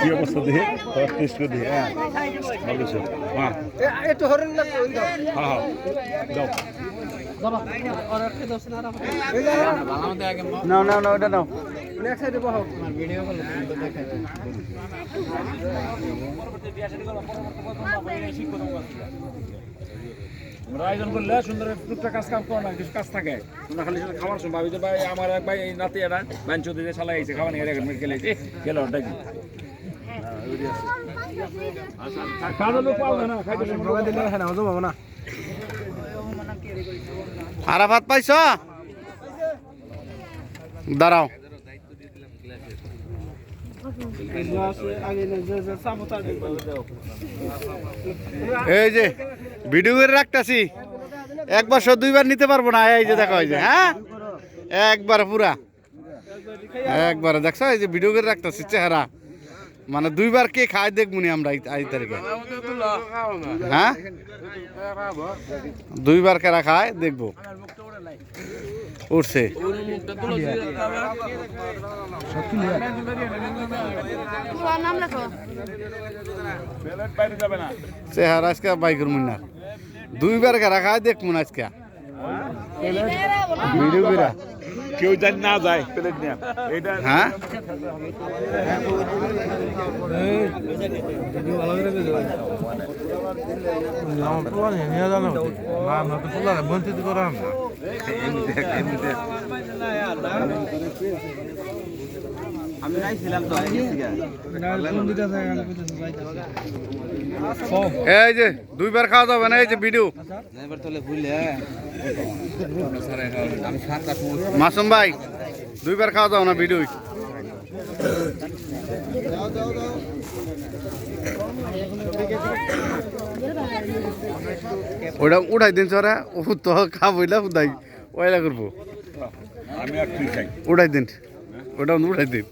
কি অবস্থা দেখে? তোর টেস্ট করে দেখে হ্যাঁ। ভালো ছিল। হ্যাঁ একটু হরেন দাও হ্যাঁ হ্যাঁ। যাও নাও নাও নাও ওটা নাও এক সাইডে বহাও আমরা আয়োজন করলে সুন্দর টুকটাক কাজ কাম করো না কিছু কাজ থাকে। তোমরা খালি শুধু খাবার সময় ভাবি যে ভাই আমার এক ভাই নাতি এরা বাঞ্চ দিয়ে চালাই আইছে খাবার নিয়ে গেলে কাজের আরাফাত পাইছ? দাঁড়াও। এই যে, ভিডিও করে রাখতাছি। একবার শো দুইবার নিতে পারব না, এই যে দেখো, এই যে হ্যাঁ? একবার পুরা। একবার, দেখছ, এই যে ভিডিও করে রাখতেছি, চেহারা। মানে দুইবার কে খায় দেখবনি আমরা এই- তারিখে। হ্যাঁ? দুইবার কেরা খায় দেখব। উঠছে। চেহারা আজকে বাইকের মুন্নার দুইবার কেরা খায় দেখব আজকে। ভিডিও করে কেউ যেন না যায় প্লেট নিয়ে এটা হ্যাঁ? বঞ্চিত করা আমি নাইছিলাম তো এই যে দুইবার খাওয়া যাবে না? এই যে ভিডিও। মাসুম ভাই দুইবার খাওয়া যাও না ভিডিও? ওটা উঠাই দিন সরা ও তো খাবইলা উদাই ওইলা করব। উঠাই দিন। ওটা উঠাই দিন।